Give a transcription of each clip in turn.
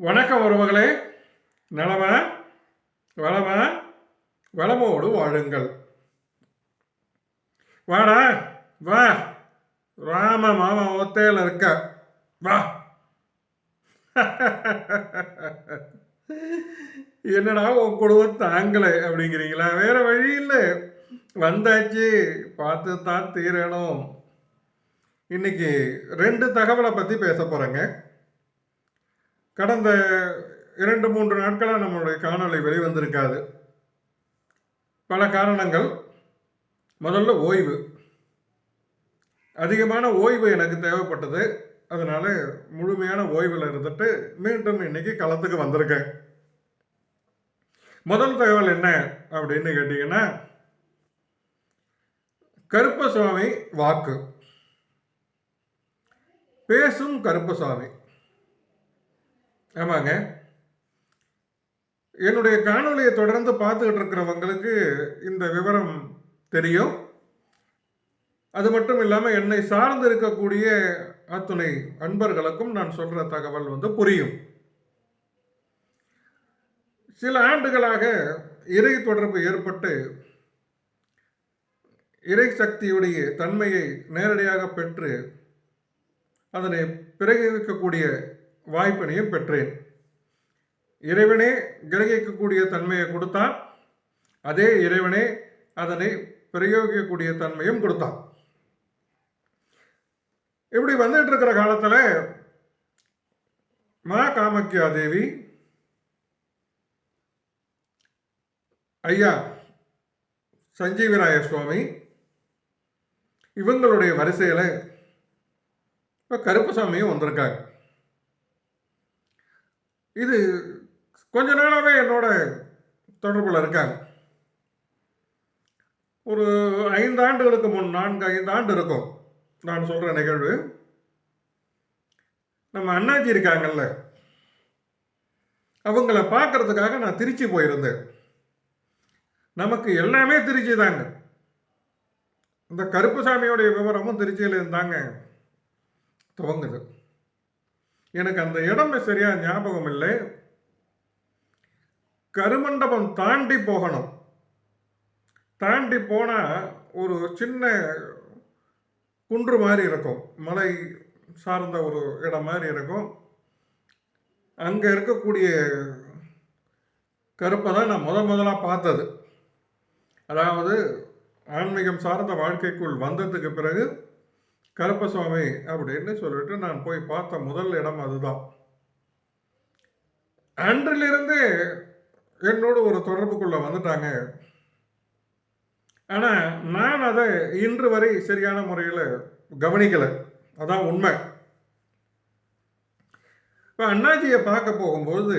வணக்கம் உறவுகளே. நலம வளம வளமோடு வாழுங்கள். வாடா வா. ராம மாமா ஒத்தையில் இருக்க. வா. என்னடா உன் குடும்பம் தாங்கலை அப்படிங்கிறீங்களா? வேற வழி இல்லை. வந்தாச்சு பார்த்து தான் தீரணும். இன்னைக்கு ரெண்டு தகவலை பற்றி பேச போகிறேங்க கடந்த இரண்டு மூன்று நாட்களாக நம்மளுடைய காணொலி வெளிவந்திருக்காது. பல காரணங்கள். முதல்ல ஓய்வு. அதிகமான ஓய்வு எனக்கு தேவைப்பட்டது. அதனால் முழுமையான ஓய்வில் இருந்துட்டு மீண்டும் இன்னைக்கு களத்துக்கு வந்திருக்கேன். முதல் தகவல் என்ன அப்படின்னு கேட்டீங்கன்னா கருப்பசுவாமி வாக்கு. பேசும் கருப்பசாமி. ஆமாங்க. என்னுடைய காணொலியை தொடர்ந்து பார்த்துக்கிட்டு இருக்கிறவங்களுக்கு இந்த விவரம் தெரியும். அது மட்டும் இல்லாமல் என்னை சார்ந்து இருக்கக்கூடிய அத்துணை அன்பர்களுக்கும் நான் சொல்கிற தகவல் வந்து புரியும். சில ஆண்டுகளாக இறை தொடர்பு ஏற்பட்டு இறை சக்தியுடைய தன்மையை நேரடியாக பெற்று அதனை பிறகு இருக்கக்கூடிய வாய்ப்பினையும் பெற்றேன். இறைவனே கிரகிக்கக்கூடிய தன்மையை கொடுத்தான். அதே இறைவனே அதனை பிரயோகிக்கக்கூடிய தன்மையும் கொடுத்தான். இப்படி வந்துட்டு இருக்கிற காலத்தில் மா காமக்கியா தேவி ஐயா சஞ்சீவிராய சுவாமி இவங்களுடைய வரிசையில் இப்போ கருப்புசாமியும் வந்திருக்காங்க இது கொஞ்ச நாளாகவே என்னோட தொடர்பில் இருக்காங்க. ஒரு ஐந்து ஆண்டுகளுக்கு முன் நான்கு ஐந்து ஆண்டு இருக்கும். நான் சொல்கிற நிகழ்வு. நம்ம அண்ணாச்சி இருக்காங்கல்ல. அவங்கள பார்க்கறதுக்காக நான் திருச்சி போயிருந்தேன். நமக்கு எல்லாமே திருச்சி தாங்க. இந்த கருப்புசாமியோடைய விவரமும் திருச்சியில் இருந்தாங்க. துவங்குது. எனக்கு அந்த இடம் சரியா ஞாபகம் இல்லை கருமண்டபம் தாண்டி போகணும். தாண்டி போனால் ஒரு சின்ன குன்று மாதிரி இருக்கும். மலை சார்ந்த ஒரு இடம் மாதிரி இருக்கும். அங்கே இருக்கக்கூடிய கருப்பை தான் நான் முத முதலாக பார்த்தது. அதாவது ஆன்மீகம் சார்ந்த வாழ்க்கைக்குள் வந்ததுக்கு பிறகு கருப்பசுவாமி அப்படின்னு சொல்லிட்டு நான் போய் பார்த்த முதல் இடம் அதுதான். அன்றிலிருந்து என்னோடு ஒரு தொடர்புக்குள்ள வந்துட்டாங்க. ஆனால் நான் அதை இன்று வரை சரியான முறையில் கவனிக்கலை. அதான் உண்மை. இப்போ அண்ணாஜியை பார்க்க போகும்போது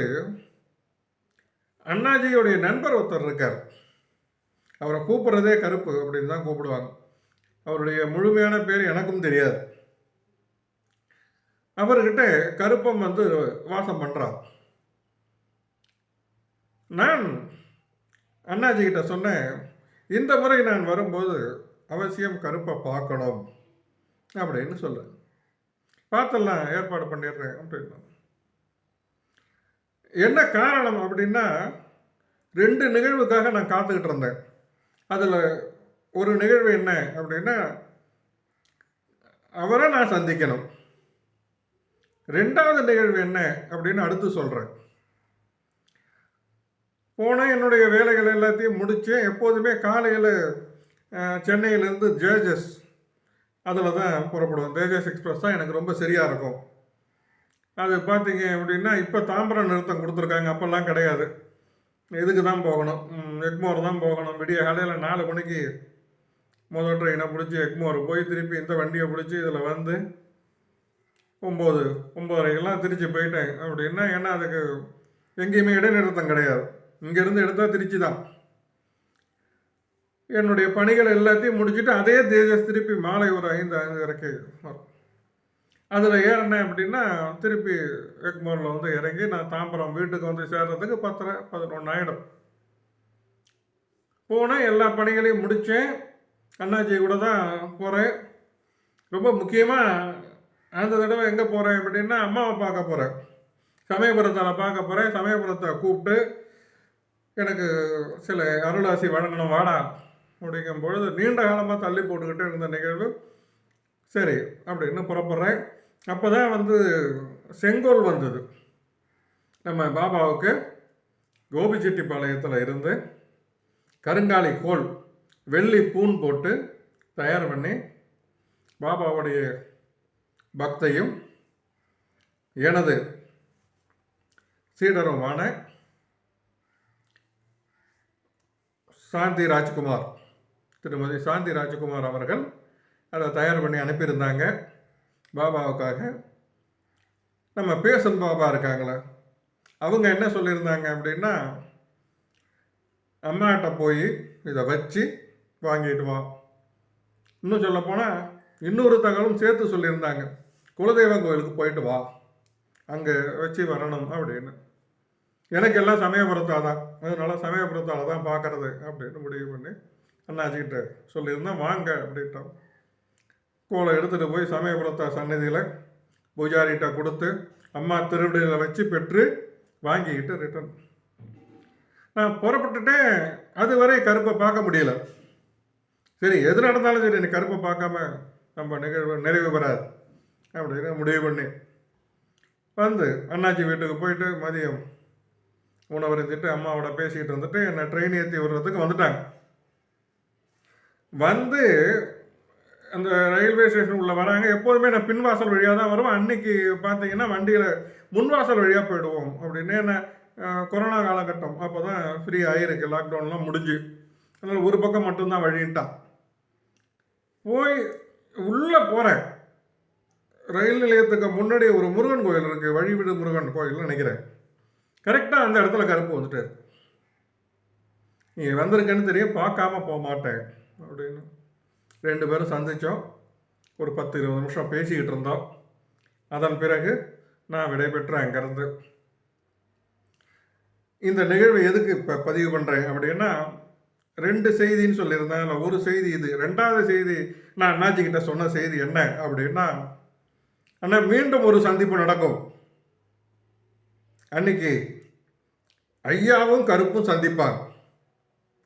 அண்ணாஜியுடைய நண்பர் ஒருத்தர் இருக்கார். அவரை கூப்பிட்றதே கருப்பு அப்படின்னு தான் கூப்பிடுவாங்க. அவருடைய முழுமையான பேர் எனக்கும் தெரியாது. அவர்கிட்ட கருப்பம் வந்து வாசம் பண்ணுறான் நான் அண்ணாஜி கிட்ட சொன்னேன் இந்த முறை நான் வரும்போது அவசியம் கருப்பை பார்க்கணும். அப்படின்னு சொல்றேன். பார்த்தெல்லாம் ஏற்பாடு பண்ணிடுறேன் அப்படின்னா என்ன காரணம்? அப்படின்னா ரெண்டு நிகழ்வுக்காக நான் காத்துக்கிட்டு இருந்தேன். அதில் ஒரு நிகழ்வு என்ன அப்படின்னா அவரை நான் சந்திக்கணும். ரெண்டாவது நிகழ்வு என்ன அப்படின்னு அடுத்து சொல்கிறேன் போனேன் என்னுடைய வேலைகள் எல்லாத்தையும் முடித்தேன் எப்போதுமே காலையில் சென்னையிலேருந்து ஜேஜஸ் அதில் தான் புறப்படுவோம் தேஜஸ் எக்ஸ்பிரஸ் தான் எனக்கு ரொம்ப சரியாக இருக்கும். அது பார்த்தீங்க அப்படின்னா இப்போ தாம்பரம் நிறுத்தம் கொடுத்துருக்காங்க. அப்போல்லாம் கிடையாது. இதுக்கு தான் போகணும். எக்மோர் தான் போகணும். விடிய காலையில் நாலு மணிக்கு முதல் ட்ரெயினை பிடிச்சி எக்மோர் போய் திருப்பி இந்த வண்டியை பிடிச்சி இதில் வந்து ஒம்பது ஒம்பதரைக்கெல்லாம் திருச்சி போயிட்டேன். அப்படின்னா ஏன்னா அதுக்கு எங்கேயுமே இடைநிறுத்தம் கிடையாது. இங்கேருந்து எடுத்தால் திருச்சி தான். என்னுடைய பணிகள் எல்லாத்தையும் முடிச்சுட்டு அதே தேஜஸ் திருப்பி மாலை ஒரு ஐந்து ஐந்து இறக்கி வரும். அதில் ஏறினேன் அப்படின்னா திருப்பி எக்மோரில் வந்து இறங்கி நான் தாம்பரம் வீட்டுக்கு வந்து சேர்றதுக்கு பத்தரை பதினொன்று ஆகிடும் போனேன் எல்லா பணிகளையும் முடித்தேன் அண்ணாச்சி கூட தான் போகிறேன் ரொம்ப முக்கியமாக அந்த தடவை எங்கே போகிறேன் அப்படின்னா அம்மாவை பார்க்க போகிறேன் சமயபுரத்தில் பார்க்க போகிறேன் சமயபுரத்தை கூப்பிட்டு எனக்கு சில அருளாசி வழங்கணும் வாடா அப்படிங்கும் பொழுது நீண்ட காலமாக தள்ளி போட்டுக்கிட்டு இருந்த நிகழ்வு. சரி அப்படின்னு புறப்படுறேன். அப்போ தான் வந்து செங்கோல் வந்தது. நம்ம பாபாவுக்கு கோபிச்செட்டிப்பாளையத்தில் இருந்து கருங்காலி கோல். வெள்ளி பூன் போட்டு தயார் பண்ணி பாபாவுடைய பக்தையும் எனது சீடருமான சாந்தி ராஜ்குமார் திருமதி சாந்தி ராஜ்குமார் அவர்கள் அதை தயார் பண்ணி அனுப்பியிருந்தாங்க. பாபாவுக்காக. நம்ம பேசன் பாபா இருக்காங்களே அவங்க என்ன சொல்லியிருந்தாங்க அப்படின்னா அம்மாட்ட போய் இதை வச்சு வாங்கிட்டு வா இன்னும் சொல்லப்போனால் இன்னொரு தகவலும் சேர்த்து சொல்லியிருந்தாங்க. குலதெய்வ கோயிலுக்கு போயிட்டு வா. அங்கே வச்சு வரணும் அப்படின்னு. எனக்கு எல்லாம் சமயபுரத்தால் தான் அதனால சமயபுரத்தால் தான் பார்க்கறது அப்படின்னு முடிவு பண்ணி அண்ணாச்சிக்கிட்ட சொல்லியிருந்தேன். வாங்க அப்படின்ட்டோம் கோலை எடுத்துகிட்டு போய் சமயபுரத்தா சன்னதியில் பூஜாரிகிட்ட கொடுத்து அம்மா திருவடியில் வச்சு பெற்று வாங்கிக்கிட்டு ரிட்டர்ன் நான் புறப்பட்டுட்டேன். அதுவரை கருப்பை பார்க்க முடியல. சரி எது நடந்தாலும் சரி நீ கருப்பை பார்க்காம நம்ம நிகழ்வு நிறைவு பெறாது. அப்படின்னு முடிவு பண்ணி வந்து அண்ணாச்சி வீட்டுக்கு போயிட்டு மதியம் உணவருந்திட்டு அம்மாவோட பேசிகிட்டு வந்துட்டு என்னை ட்ரெயின் ஏற்றி விடுறதுக்கு வந்துட்டாங்க. வந்து அந்த ரயில்வே ஸ்டேஷன் உள்ளே வராங்க. எப்போதுமே நான் பின்வாசல் வழியாக தான் வருவேன். அன்னைக்கு பார்த்தீங்கன்னா வண்டியில் முன்வாசல் வழியாக போயிடுவோம் அப்படின்னு என்ன கொரோனா காலகட்டம். அப்போ தான் ஃப்ரீ ஆகிருக்கு லாக்டவுன்லாம் முடிஞ்சு. அதனால் ஒரு பக்கம் மட்டும்தான் வழின்ட்டான். போய் உள்ளே போகிறேன் ரயில் நிலையத்துக்கு முன்னாடி ஒரு முருகன் கோயில் இருக்குது வழிவிடு முருகன் கோயில்னு நினைக்கிறேன். கரெக்டாக அந்த இடத்துல கருப்பு வந்துட்டார். நீ வந்திருக்கேன்னு தெரியும். பார்க்காம போக மாட்டேன். அப்படின்னு ரெண்டு பேரும் சந்தித்தோம் ஒரு பத்து இருபது நிமிஷம் பேசிக்கிட்டு இருந்தோம். அதன் பிறகு நான் விடைபெற்றேன் அங்கேருந்து. இந்த நிகழ்வு எதுக்கு இப்போ பதிவு பண்ணுறேன் அப்படின்னா ரெண்டு செய்தின்னு சொல்லியிருந்தேன் அதில் ஒரு செய்தி இது ரெண்டாவது செய்தி நான் அண்ணாச்சி கிட்ட சொன்ன செய்தி என்ன அப்படின்னா அண்ணா மீண்டும் ஒரு சந்திப்பு நடக்கும். அன்னைக்கு ஐயாவும் கருப்பும் சந்திப்பார்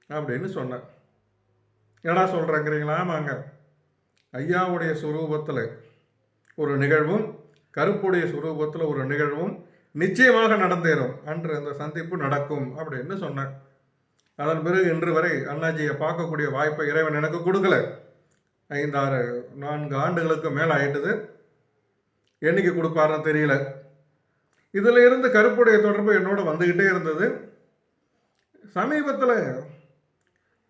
அப்படின்னு சொன்னேன் எடா சொல்கிறேங்கிறீங்களா ஆமாங்க. ஐயாவுடைய சுரூபத்தில் ஒரு நிகழ்வும் கருப்புடைய சுரூபத்தில் ஒரு நிகழ்வும் நிச்சயமாக நடந்தேறும். அன்று அந்த சந்திப்பு நடக்கும் அப்படின்னு சொன்னேன் அதன் பிறகு இன்று வரை அண்ணாஜியை பார்க்கக்கூடிய வாய்ப்பை இறைவன் எனக்கு கொடுக்கல. ஐந்தாறு நான்கு ஆண்டுகளுக்கு மேலே ஆயிட்டது என்னைக்கு கொடுப்பாருன்னு தெரியல. இதில் இருந்து கருப்புடைய தொடர்பு என்னோட வந்துக்கிட்டே இருந்தது. சமீபத்தில்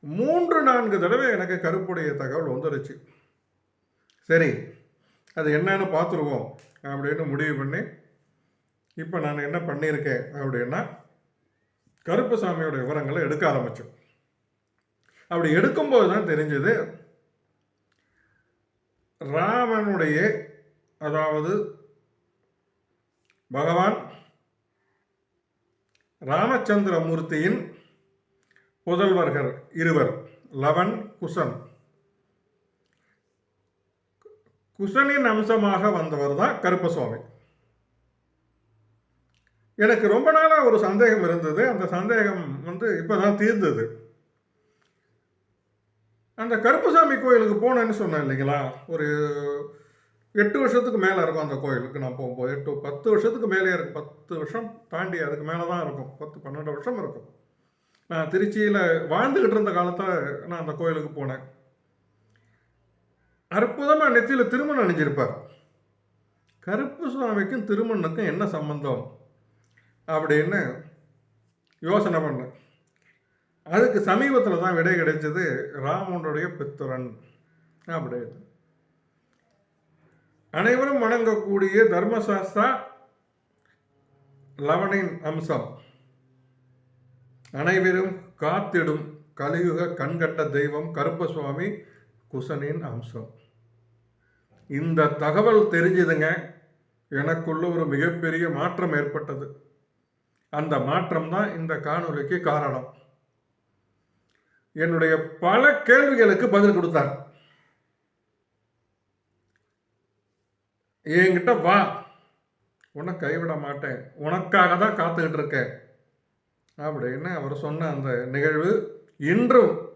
மூன்று நான்கு தடவை எனக்கு கருப்புடைய தகவல் வந்துருச்சு. சரி அது என்னன்னு பார்த்துருவோம் அப்படின்னு முடிவு பண்ணி இப்போ நான் என்ன பண்ணியிருக்கேன் அப்படின்னா கருப்பசாமியோட விவரங்களை எடுக்க ஆரம்பித்தோம் அப்படி எடுக்கும்போது தான் தெரிஞ்சது ராமனுடைய அதாவது பகவான் ராமச்சந்திரமூர்த்தியின் புதல்வர்கள் இருவர் லவன் குசன். குசனின் அம்சமாக வந்தவர் தான் கருப்பசுவாமி. எனக்கு ரொம்ப நாளாக ஒரு சந்தேகம் இருந்தது. அந்த சந்தேகம் வந்து இப்போ தான் தீர்ந்தது. அந்த கருப்புசாமி கோயிலுக்கு போனேன்னு சொன்னேன் இல்லைங்களா? ஒரு எட்டு வருஷத்துக்கு மேலே இருக்கும் அந்த கோயிலுக்கு நான் போகும்போது. எட்டு பத்து வருஷத்துக்கு மேலே இருக்கும். பத்து வருஷம் தாண்டி அதுக்கு மேலே தான் இருக்கும். பத்து பன்னெண்டு வருஷம் இருக்கும். நான் திருச்சியில் வாழ்ந்துக்கிட்டு இருந்த காலத்தில் நான் அந்த கோயிலுக்கு போனேன். அற்புதமாக நெத்தியில் திருமணம் அணிஞ்சிருப்பார். கருப்பு சுவாமிக்கும் திருமணனுக்கும் என்ன சம்பந்தம்? அப்படின்னு யோசனை பண்ணேன் அதுக்கு சமீபத்தில் தான் விடை கிடைச்சது ராமனுடைய பித்துரன் அப்படின்னு அனைவரும் வணங்கக்கூடிய தர்மசாஸ்திரா லவனின் அம்சம். அனைவரும் காத்திடும் கலியுக கண்கட்ட தெய்வம் கருப்பசுவாமி குசனின் அம்சம். இந்த தகவல் தெரிஞ்சுதுங்க. எனக்குள்ள ஒரு மிகப்பெரிய மாற்றம் ஏற்பட்டது. அந்த மாற்றம் தான் இந்த காணொலிக்கு காரணம். என்னுடைய பல கேள்விகளுக்கு பதில் கொடுத்தார். என்கிட்ட வா. உன்னை கைவிட மாட்டேன். உனக்காக தான் காத்துக்கிட்டு இருக்கேன். அப்படின்னு அவர் சொன்ன அந்த நிகழ்வு இன்றும்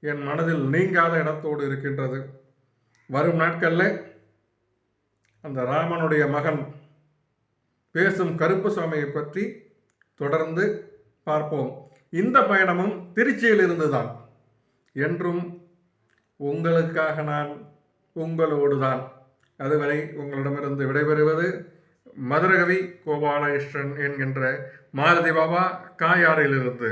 என் மனதில் நீங்காத இடத்தோடு இருக்கின்றது. வரும் நாட்களில் அந்த ராமனுடைய மகன் பேசும் கருப்பு சுவாமியை பற்றி தொடர்ந்து பார்ப்போம். இந்த பயணமும் திருச்சியில் இருந்துதான் என்றும் உங்களுக்காக நான் உங்களோடு தான் அதுவரை உங்களிடமிருந்து விடைபெறுவது மதுரகவி கோபாலகிருஷ்ணன் என்கின்ற மாருதி பாபா காயாரிலிருந்து